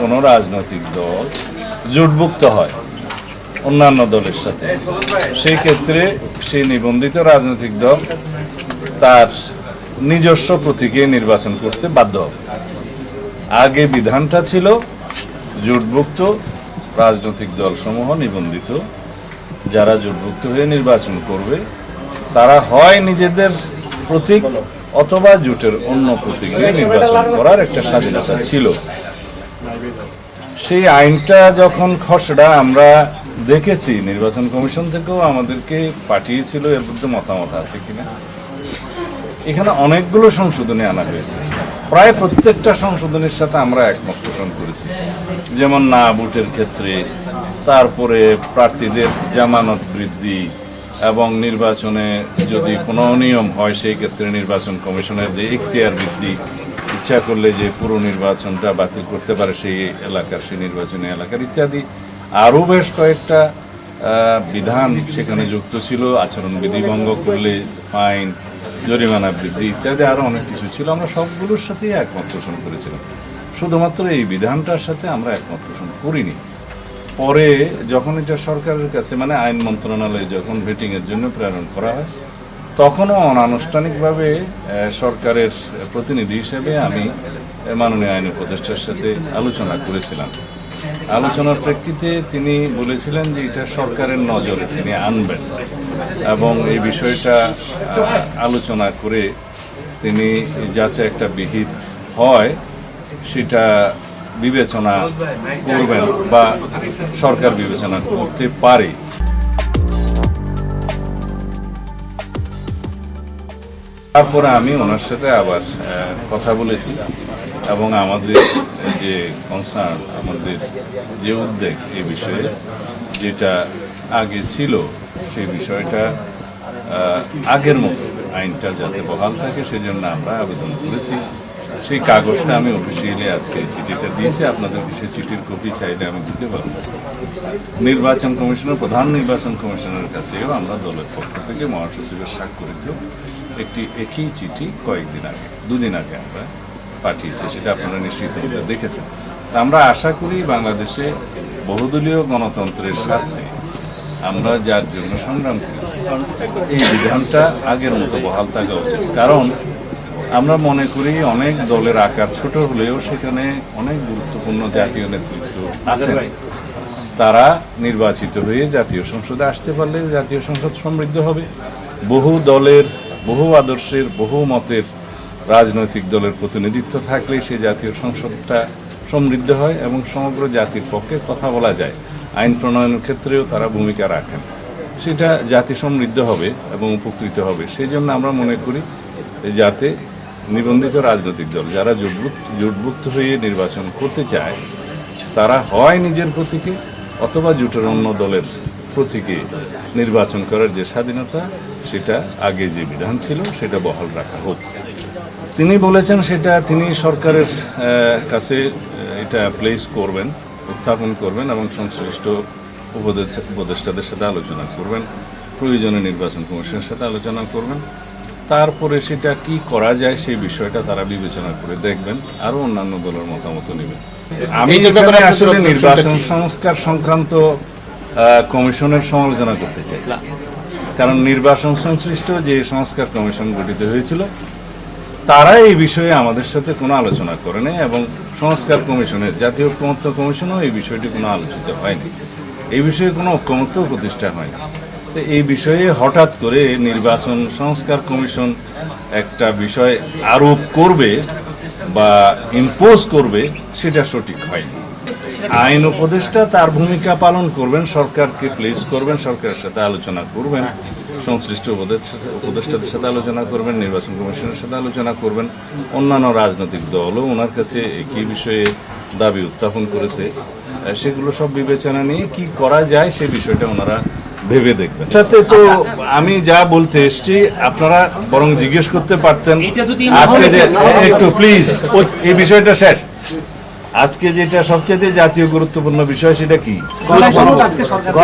কোনো রাজনৈতিক দল জোটভুক্ত হয় অন্যান্য দলের সাথে। সেই ক্ষেত্রে সেই নিবন্ধিত রাজনৈতিক দল তার নিজস্ব প্রতীকে নির্বাচন করতে বাধ্য হবে। আগে বিধানটা ছিল জোটভুক্ত রাজনৈতিক দলসমূহ নিবন্ধিত। যারা জোটভুক্ত হয়ে নির্বাচন করবে, তারা হয় নিজেদের প্রতীক অথবা জোটের অন্য প্রতীকে নির্বাচন করার একটা স্বাধীনতা ছিল। সেই আইনটা যখন খসড়া, আমরা দেখেছি, নির্বাচন কমিশন থেকেও আমাদেরকে পাঠিয়েছিল এর মধ্যে মতামত আছে কিনা। এখানে অনেকগুলো সংশোধনী আনা হয়েছে। প্রায় প্রত্যেকটা সংশোধনীর সাথে আমরা একমত পোষণ করেছি। যেমন না ভোটের ক্ষেত্রে, তারপরে প্রার্থীদের জামানত বৃদ্ধি এবং নির্বাচনে যদি কোনো অনিয়ম হয়, সেই ক্ষেত্রে নির্বাচন কমিশনের যে ইখতিয়ার বৃদ্ধি ইচ্ছা করলে যে পুরো নির্বাচনটা বাতিল করতে পারে সেই এলাকার, সেই নির্বাচনী এলাকার ইত্যাদি। আরও বেশ কয়েকটা বিধান সেখানে যুক্ত ছিল, আচরণবিধি ভঙ্গ করলে ফাইন, জরিমানা বৃদ্ধি ইত্যাদি আরও অনেক কিছু ছিল। আমরা সবগুলোর সাথেই একমত পোষণ করেছিলাম। শুধুমাত্র এই বিধানটার সাথে আমরা একমত পোষণ করিনি। পরে যখন এটা সরকারের কাছে মানে আইন মন্ত্রণালয়ে যখন ভেটিংয়ের জন্য প্রেরণ করা হয় তখনও অনানুষ্ঠানিকভাবে সরকারের প্রতিনিধি হিসেবে আমি মাননীয় আইন উপদেষ্টার সাথে আলোচনা করেছিলাম। আলোচনার প্রেক্ষিতে তিনি বলেছিলেন যে এটা সরকারের নজরে তিনি আনবেন এবং এই বিষয়টা আলোচনা করে তিনি যাতে একটা বিহিত হয়, সেটা বিবেচনা করবেন বা সরকার বিবেচনা করতে পারে। তারপরে আমি ওনার সাথে আবার কথা বলেছি এবং আমাদের যে কনসার্ন আমাদের যে উদ্বেগ এ বিষয়ে যেটা আগে ছিল, সেই বিষয়টা আগের মতো আইনটা যাতে বহাল থাকে সেজন্য আমরা আবেদন করেছি। সেই কাগজটা আমি অফিসিয়ালি আজকে চিঠিটা দিয়েছি। আপনাদেরকে সেই চিঠির কপি চাইলে আমি দিতে পারব। নির্বাচন কমিশনের, প্রধান নির্বাচন কমিশনের কাছেও আমরা দলের পক্ষ থেকে মহাসচিবের স্বাক্ষরিত একটি একই চিঠি কয়েকদিন আগে দুদিন আগে আমরা পাঠিয়েছি সেটা আপনারা নিশ্চিত দেখেছেন। আমরা আশা করি বাংলাদেশে বহুদলীয় গণতন্ত্রের স্বার্থে আমরা যার জন্য সংগ্রাম করেছি এই বিধানটা আগের মতো বহাল থাকা উচিত। কারণ আমরা মনে করি অনেক দলের আকার ছোট হলেও সেখানে অনেক গুরুত্বপূর্ণ জাতীয় নেতৃত্ব আছে তারা নির্বাচিত হয়ে জাতীয় সংসদে আসতে পারলে জাতীয় সংসদ সমৃদ্ধ হবে। বহু দলের বহু আদর্শের, বহু মতের রাজনৈতিক দলের প্রতিনিধিত্ব থাকলে সেই জাতীয় সংসদটা সমৃদ্ধ হয় এবং সমগ্র জাতির পক্ষে কথা বলা যায়। আইন প্রণয়নের ক্ষেত্রেও তারা ভূমিকা রাখেন। সেটা জাতি সমৃদ্ধ হবে এবং উপকৃত হবে। সেই জন্য আমরা মনে করি যাতে নিবন্ধিত রাজনৈতিক দল। যারা জোটভুক্ত জোটভুক্ত হয়ে নির্বাচন করতে চায়, তারা হয় নিজের প্রতীকে অথবা জোটের অন্য দলের প্রতীকে নির্বাচন করার যে স্বাধীনতা সেটা আগে যে বিধান ছিল সেটা বহাল রাখা হোক। তিনি বলেছেন সেটা তিনি সরকারের কাছে এটা প্লেস করবেন উত্থাপন করবেন এবং সংশ্লিষ্ট উপদেষ্টাদের সাথে আলোচনা করবেন প্রয়োজনে নির্বাচন কমিশনের সাথে আলোচনা করবেন। তারপরে সেটা কি করা যায় সেই বিষয়টা তারা বিবেচনা করে দেখবেন আরও অন্যান্য দলের মতামত নেবেন। আমি আসলে নির্বাচন সংস্কার সংক্রান্ত কমিশনের সমালোচনা করতে চাই। কারণ নির্বাচন সংশ্লিষ্ট যে সংস্কার কমিশন গঠিত হয়েছিল তারা এই বিষয়ে আমাদের সাথে কোনো আলোচনা করেনি এবং সংস্কার কমিশনের জাতীয় ঐক্যমত্য কমিশনও এই বিষয়টি কোনো আলোচিত হয়নি। এই বিষয়ে কোনো ঐক্যমত্য প্রতিষ্ঠা হয়নি। তো এই বিষয়ে হঠাৎ করে নির্বাচন সংস্কার কমিশন একটা বিষয় আরোপ করবে বা ইম্পোজ করবে সেটা সঠিক হয়নি। আইন উপদেষ্টা তার ভূমিকা পালন করবেন সরকারকে প্লেস করবেন সরকারের সাথে আলোচনা করবেন সংশ্লিষ্ট উপদেষ্টা- উপদেষ্টাদের সাথে আলোচনা করবেন নির্বাচন কমিশনের সাথে আলোচনা করবেন অন্যান্য রাজনৈতিক দলও ওনার কাছে একই বিষয়ে দাবি উত্থাপন করেছে সেগুলো সব বিবেচনা নিয়ে কি করা যায় সে বিষয়টা ওনারা ভেবে দেখবেন। সাথে তো আমি যা বলতে এসছি আপনারা বরং জিজ্ঞেস করতে পারতেন আজকে যে একটু প্লিজ এই বিষয়টা শেষ। আজকে যেটা সবচেয়ে জাতীয় গুরুত্বপূর্ণ বিষয় সেটা কি?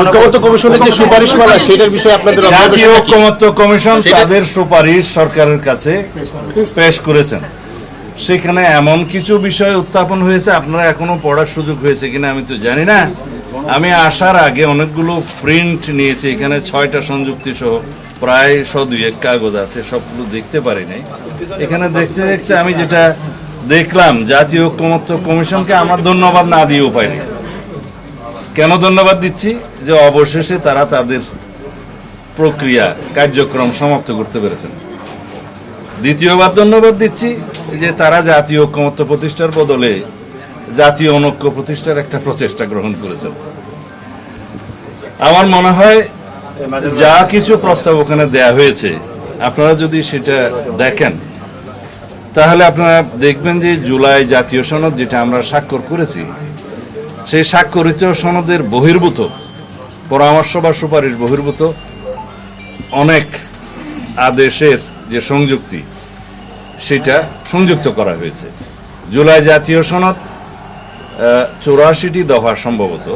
ঐক্যমত্য কমিশনের যে সুপারিশমালা সেটার বিষয়ে আপনাদের জাতীয় observation টা কি? ঐক্যমত্য কমিশন তাদের সুপারিশ সরকারের কাছে পেশ করেছেন। সেখানে এমন কিছু বিষয় উত্থাপন হয়েছে আপনারা এখনও পড়ার সুযোগ হয়েছে কিনা আমি তো জানি না। আমি আসার আগে অনেকগুলো প্রিন্ট নিয়েছি এখানে ছয়টা সংযুক্তি সহ প্রায় শ দুই এক কাগজ আছে সবগুলো দেখতে পারি নাই। এখানে দেখতে দেখতে আমি যেটা দেখলাম জাতীয় ঐক্যমত্য কমিশনকে আমার ধন্যবাদ না দিয়ে উপায় নেই। কেন ধন্যবাদ দিচ্ছি? যে অবশেষে তারা তাদের প্রক্রিয়া, কার্যক্রম সমাপ্ত করতে পেরেছেন। দ্বিতীয়বার ধন্যবাদ দিচ্ছি যে তারা জাতীয় ঐক্যমত্য প্রতিষ্ঠার বদলে জাতীয় অনৈক্য প্রতিষ্ঠার একটা প্রচেষ্টা গ্রহণ করেছেন। আমার মনে হয় যা কিছু প্রস্তাব ওখানে দেয়া হয়েছে, আপনারা যদি সেটা দেখেন তাহলে আপনারা দেখবেন যে জুলাই জাতীয় সনদ যেটা আমরা স্বাক্ষর করেছি, সেই স্বাক্ষরিত সনদের বহির্ভূত, পরামর্শ বা সুপারিশ বহির্ভূত অনেক আদেশের যে সংযুক্তি, সেটা সংযুক্ত করা হয়েছে। জুলাই জাতীয় সনদ চৌরাশিটি দফা সম্ভবত,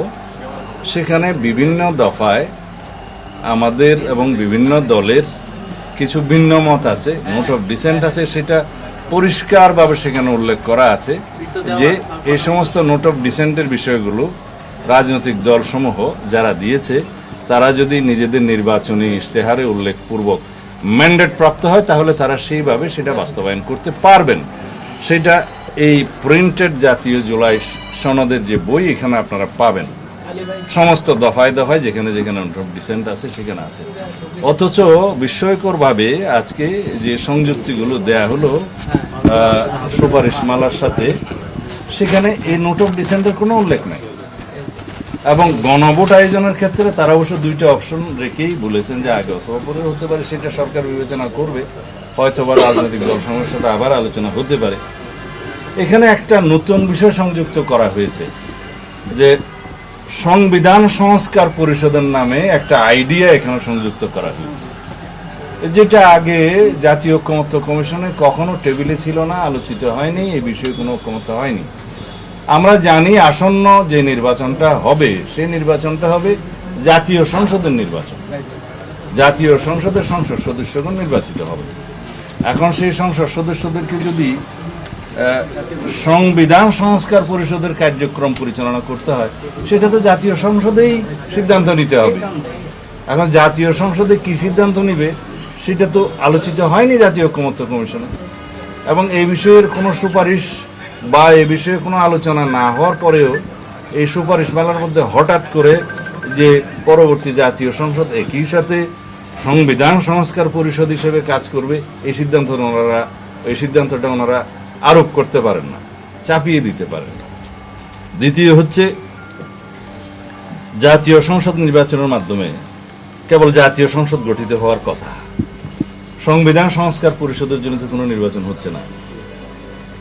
সেখানে বিভিন্ন দফায় আমাদের এবং বিভিন্ন দলের কিছু ভিন্ন মত আছে নোট অফ ডিসেন্ট আছে, সেটা পরিষ্কারভাবে সেখানে উল্লেখ করা আছে যে এই সমস্ত নোট অফ ডিসেন্টের বিষয়গুলো রাজনৈতিক দলসমূহ যারা দিয়েছে তারা যদি নিজেদের নির্বাচনী ইশতেহারে উল্লেখপূর্বক ম্যান্ডেট প্রাপ্ত হয় তাহলে তারা সেইভাবে সেটা বাস্তবায়ন করতে পারবেন। সেটা এই প্রিন্টেড জাতীয় জুলাই সনদের যে বই এখানে আপনারা পাবেন। সমস্ত দফায় দফায় যেখানে যেখানে ডিসেন্ট আছে সেখানে আছে। অথচ বিস্ময়করভাবে আজকে যে সংযুক্তিগুলো দেয়া হলো আহ, সুপারিশমালার সাথে সেখানে এই নোট অফ ডিসেন্টের কোনো উল্লেখ নাই। এবং গণভোট আয়োজনের ক্ষেত্রে তারা অবশ্য দুইটা অপশন রেখেই বলেছেন যে আগে অথবা পরে হতে পারে সেটা সরকার বিবেচনা করবে। হয়তো বা রাজনৈতিক দল সময়ের সাথে আবার আলোচনা হতে পারে। এখানে একটা নতুন বিষয় সংযুক্ত করা হয়েছে যে সংবিধান সংস্কার পরিষদের নামে একটা আইডিয়া এখানে সংযুক্ত করা হয়েছে। যেটা আগে জাতীয় ঐক্যমত্য কমিশনে কখনো টেবিলে ছিল না, আলোচিত হয়নি এই বিষয়ে কোনো ঐক্যমত্য হয়নি। আমরা জানি আসন্ন যে নির্বাচনটা হবে সেই নির্বাচনটা হবে জাতীয় সংসদের নির্বাচন। জাতীয় সংসদের সংসদ সদস্যগণ নির্বাচিত হবে। এখন সেই সংসদ সদস্যদেরকে যদি সংবিধান সংস্কার পরিষদের কার্যক্রম পরিচালনা করতে হয়। সেটা তো জাতীয় সংসদেই সিদ্ধান্ত নিতে হবে। এখন জাতীয় সংসদে কি সিদ্ধান্ত নিবে, সেটা তো আলোচিত হয়নি জাতীয় ঐক্যমত্য কমিশনে। এবং এই বিষয়ের কোনো সুপারিশ বা এ বিষয়ে কোনো আলোচনা না হওয়ার পরেও এই সুপারিশ মেলার মধ্যে হঠাৎ করে যে পরবর্তী জাতীয় সংসদ একই সাথে সংবিধান সংস্কার পরিষদ হিসেবে কাজ করবে, এই সিদ্ধান্ত ওনারা এই সিদ্ধান্তটা ওনারা আরোপ করতে পারেন না, চাপিয়ে দিতে পারেন না। দ্বিতীয় হচ্ছে, জাতীয় সংসদ নির্বাচনের মাধ্যমে কেবল জাতীয় সংসদ গঠিত হওয়ার কথা। সংবিধান সংস্কার পরিষদের জন্য তো কোনো নির্বাচন হচ্ছে না।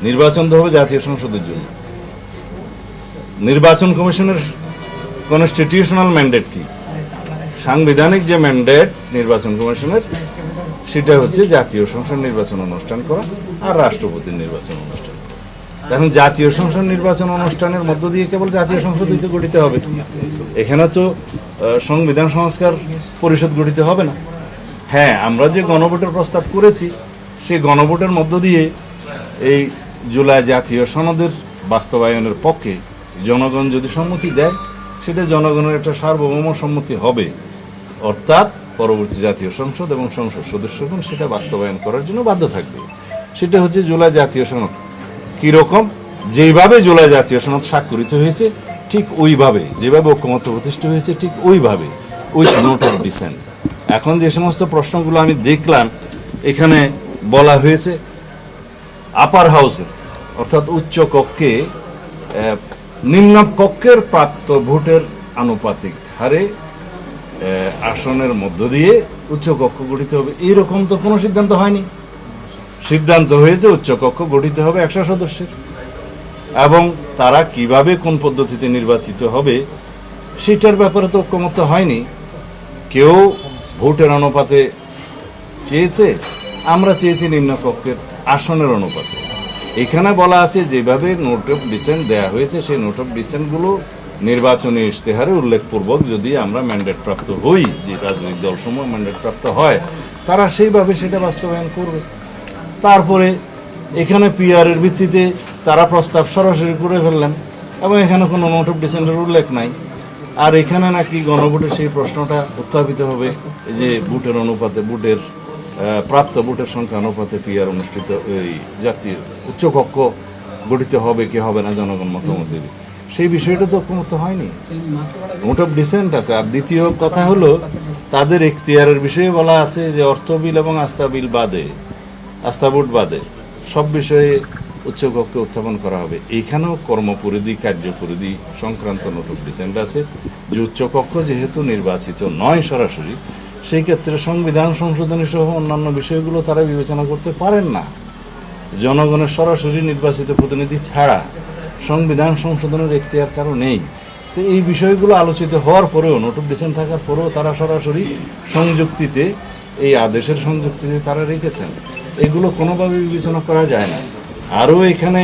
নির্বাচন তো হবে জাতীয় সংসদের জন্য। নির্বাচন কমিশনের কনস্টিটিউশনাল ম্যান্ডেট কি? সাংবিধানিক যে ম্যান্ডেট নির্বাচন কমিশনের সেটা হচ্ছে জাতীয় সংসদ নির্বাচন অনুষ্ঠান করা আর রাষ্ট্রপতির নির্বাচন অনুষ্ঠান। এখন জাতীয় সংসদ নির্বাচন অনুষ্ঠানের মধ্য দিয়ে কেবল জাতীয় সংসদ গঠিত হবে এখানে তো সংবিধান সংস্কার পরিষদ গঠিত হবে না। হ্যাঁ আমরা যে গণভোটের প্রস্তাব করেছি সেই গণভোটের মধ্য দিয়ে এই জুলাই জাতীয় সনদের বাস্তবায়নের পক্ষে জনগণ যদি সম্মতি দেয়, সেটা জনগণের একটা সার্বভৌম সম্মতি হবে। অর্থাৎ পরবর্তী জাতীয় সংসদ এবং সংসদ সদস্যগণ সেটা বাস্তবায়ন করার জন্য বাধ্য থাকবে। সেটা হচ্ছে জুলাই জাতীয় সনদ। কীরকম? যেইভাবে জুলাই জাতীয় সনদ স্বাক্ষরিত হয়েছে, ঠিক ওইভাবে। যেভাবে ঐক্যমত্য প্রতিষ্ঠা হয়েছে, ঠিক ওইভাবে। ওই নোট অফ ডিসেন্ট এখন যে সমস্ত প্রশ্নগুলো আমি দেখলাম, এখানে বলা হয়েছে আপার হাউসে অর্থাৎ উচ্চ কক্ষে নিম্ন কক্ষের প্রাপ্ত ভোটের আনুপাতিক হারে আসনের মধ্য দিয়ে উচ্চ কক্ষ গঠিত হবে। এইরকম তো কোনো সিদ্ধান্ত হয়নি। সিদ্ধান্ত হয়েছে উচ্চ কক্ষ গঠিত হবে একশো সদস্যের। এবং তারা কীভাবে কোন পদ্ধতিতে নির্বাচিত হবে, সেটার ব্যাপারে তো ঐক্যমত্য হয়নি। কেউ ভোটের অনুপাতে চেয়েছে, আমরা চেয়েছি নিম্নকক্ষের আসনের অনুপাতে। এখানে বলা আছে, যেভাবে নোট অফ ডিসেন্ট দেয়া হয়েছে, সেই নোট অফ ডিসেন্টগুলো নির্বাচনী ইশতেহারে উল্লেখপূর্বক যদি আমরা ম্যান্ডেট প্রাপ্ত হই যে রাজনৈতিক দলসমূহ ম্যান্ডেট প্রাপ্ত হয় তারা সেইভাবে সেটা বাস্তবায়ন করবে। তারপরে এখানে পিআর এর ভিত্তিতে তারা প্রস্তাব সরাসরি করে ফেললেন এবং এখানে কোনো নোট অফ ডিসেন্টের উল্লেখ নাই। আর এখানে নাকি গণভোটে সেই প্রশ্নটা উত্থাপিত হবে যে ভোটের অনুপাতে আহ, প্রাপ্ত ভোটের সংখ্যা অনুপাতে পিআর অনুষ্ঠিত এই জাতীয় উচ্চকক্ষ গঠিত হবে কি হবে না জনগণ মতামত দেবে। সেই বিষয়টা তো ঐক্যমত হয়নি। মোট অফ ডিসেন্ট আছে। আর দ্বিতীয় কথা হলো, তাদের এখতিয়ারের বিষয়ে বলা আছে যে অর্থ বিল এবং আস্থা বিল বাদে, আস্থা ভোট বাদে, সব বিষয়ে উচ্চকক্ষে উত্থাপন করা হবে। এইখানেও কর্মপরিধি, কার্যপরিধি সংক্রান্ত নোট অফ ডিসেন্ট আছে। যে উচ্চকক্ষ যেহেতু নির্বাচিত নয় সরাসরি, সেই ক্ষেত্রে সংবিধান সংশোধনী সহ অন্যান্য বিষয়গুলো তারা বিবেচনা করতে পারেন না। জনগণের সরাসরি নির্বাচিত প্রতিনিধি ছাড়া। সংবিধান সংশোধনের এখতিয়ার কারও নেই। তো এই বিষয়গুলো আলোচিত হওয়ার পরেও, নোট অফ ডিসেন্ট থাকার পরেও তারা সরাসরি সংযুক্তিতে, এই আদেশের সংযুক্তিতে তারা রেখেছেন। এগুলো কোনোভাবে বিবেচনা করা যায় না। আরও এখানে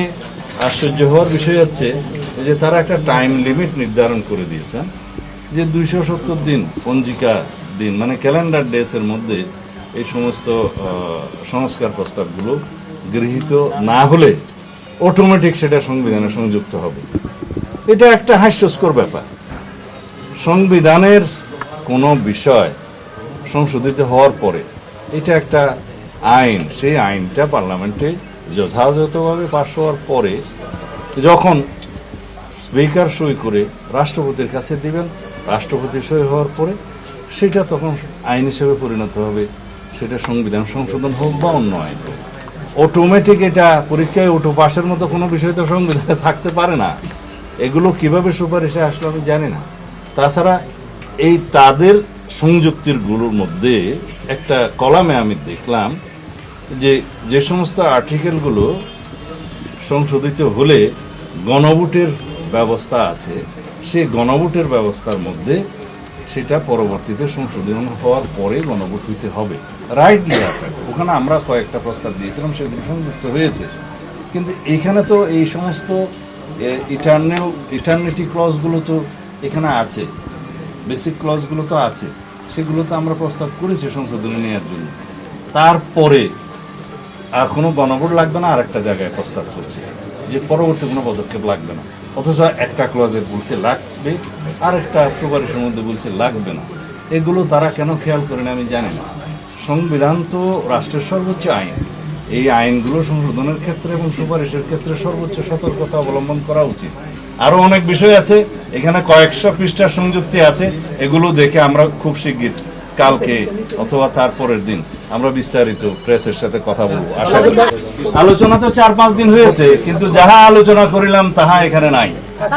আশ্চর্য হওয়ার বিষয় হচ্ছে যে তারা একটা টাইম লিমিট নির্ধারণ করে দিয়েছেন, যে দুইশো সত্তর দিন পঞ্জিকা দিন মানে ক্যালেন্ডার ডেসের মধ্যে এই সমস্ত সংস্কার প্রস্তাবগুলো গৃহীত না হলে অটোমেটিক সেটা সংবিধানে সংযুক্ত হবে। এটা একটা হাস্যস্কর ব্যাপার। সংবিধানের কোনো বিষয় সংশোধিত হওয়ার পরে এটা একটা আইন, সেই আইনটা পার্লামেন্টে যথাযথভাবে পাশ হওয়ার পরে যখন স্পিকার সই করে রাষ্ট্রপতির কাছে দিবেন, রাষ্ট্রপতি সই হওয়ার পরে সেটা তখন আইন হিসেবে পরিণত হবে। সেটা সংবিধান সংশোধন হোক বা অন্য আইন অটোমেটিক এটা পরীক্ষায় ওটো পাশের মতো কোনো বিষয় তো সংবিধানে থাকতে পারে না। এগুলো কীভাবে সুপারিশে আসলো আমি জানি না। তাছাড়া এই তাদের সংযুক্তিরগুলোর মধ্যে একটা কলামে আমি দেখলাম যে যে সমস্ত আর্টিকেলগুলো সংশোধিত হলে গণভোটের ব্যবস্থা আছে, সেই গণভোটের ব্যবস্থার মধ্যে সেটা পরবর্তীতে সংশোধন হওয়ার পরে গণভোট হইতে হবে। রাইট রাইটলি ওখানে আমরা কয়েকটা প্রস্তাব দিয়েছিলাম, সেগুলো সংযুক্ত হয়েছে। কিন্তু এখানে তো এই সমস্ত ইটার্নাল ইটার্নিটি ক্লজগুলো তো এখানে আছে। বেসিক ক্লজগুলো তো আছে। সেগুলো তো আমরা প্রস্তাব করেছি সংশোধনে নেওয়ার জন্য। তারপরে আর কোনো গণভোট লাগবে না আর একটা জায়গায় প্রস্তাব করছে। যে পরবর্তী কোনো পদক্ষেপ লাগবে না। অথচ একটা ক্লজের বলছে লাগবে আর একটা সুপারিশের মধ্যে বলছে লাগবে না। এগুলো তারা কেন খেয়াল করেন আমি জানি না। সংবিধান তো রাষ্ট্রের সর্বোচ্চ আইন। এই আইনগুলো সংশোধনের ক্ষেত্রে এবং সুপারিশের ক্ষেত্রে সর্বোচ্চ সতর্কতা অবলম্বন করা উচিত। আরও অনেক বিষয় আছে, এখানে কয়েকশো পৃষ্ঠার সংযুক্তি আছে, এগুলো দেখে আমরা খুব শিগগির কালকে অথবা তার পরের দিন। আমরা বিস্তারিত প্রেসের সাথে কথা বলব আশা করি। আলোচনা তো চার পাঁচ দিন হয়েছে কিন্তু যাহা আলোচনা করিলাম তাহা এখানে নাই।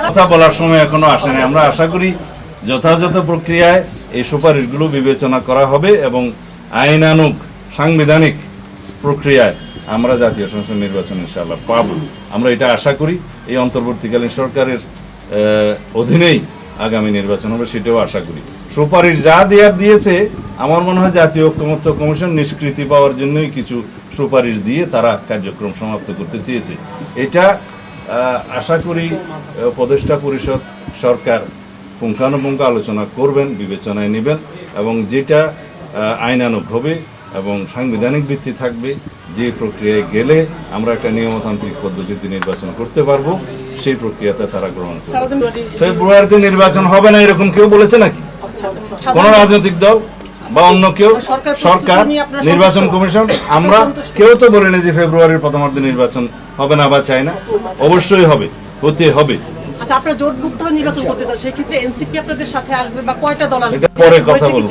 কথা বলার সময় এখনও আসেনি আমরা আশা করি যথাযথ প্রক্রিয়ায় এই সুপারিশগুলো বিবেচনা করা হবে এবং আইনানুগ সাংবিধানিক প্রক্রিয়ায় আমরা জাতীয় সংসদ নির্বাচন ইনশাআল্লাহ পাব। আমরা এটা আশা করি। এই অন্তর্বর্তীকালীন সরকারের অধীনেই আগামী নির্বাচন হবে সেটাও আশা করি। সুপারিশ যা দেওয়ার দিয়েছে আমার মনে হয় জাতীয় ঐক্যমত্য কমিশন নিষ্কৃতি পাওয়ার জন্যই কিছু সুপারিশ দিয়ে তারা কার্যক্রম সমাপ্ত করতে চেয়েছে। এটা আশা করি উপদেষ্টা পরিষদ সরকার পুঙ্খানুপুঙ্খ আলোচনা করবেন বিবেচনায় নেবেন এবং যেটা আহ, আইনানুগ হবে এবং সাংবিধানিক ভিত্তি থাকবে যে প্রক্রিয়ায় গেলে আমরা একটা নিয়মতান্ত্রিক পদ্ধতিতে নির্বাচন করতে পারব সেই প্রক্রিয়াতে তারা গ্রহণ করবে। ফেব্রুয়ারিতে নির্বাচন হবে না এরকম কেউ বলেছে নাকি? কোন রাজনৈতিক দল বা অন্য কেউ সরকার নির্বাচন কমিশন আমরা কেউ তো বলিনি যে ফেব্রুয়ারির প্রথমার্ধে নির্বাচন হবে না বা চাই না। অবশ্যই হবে হতে হবে। আচ্ছা আপনারা জোটভুক্ত নির্বাচন করতে চান সেই ক্ষেত্রে এনসিপি আপনাদের সাথে আসবে বা কয়টা দল আসবে? পরে কথা বলব।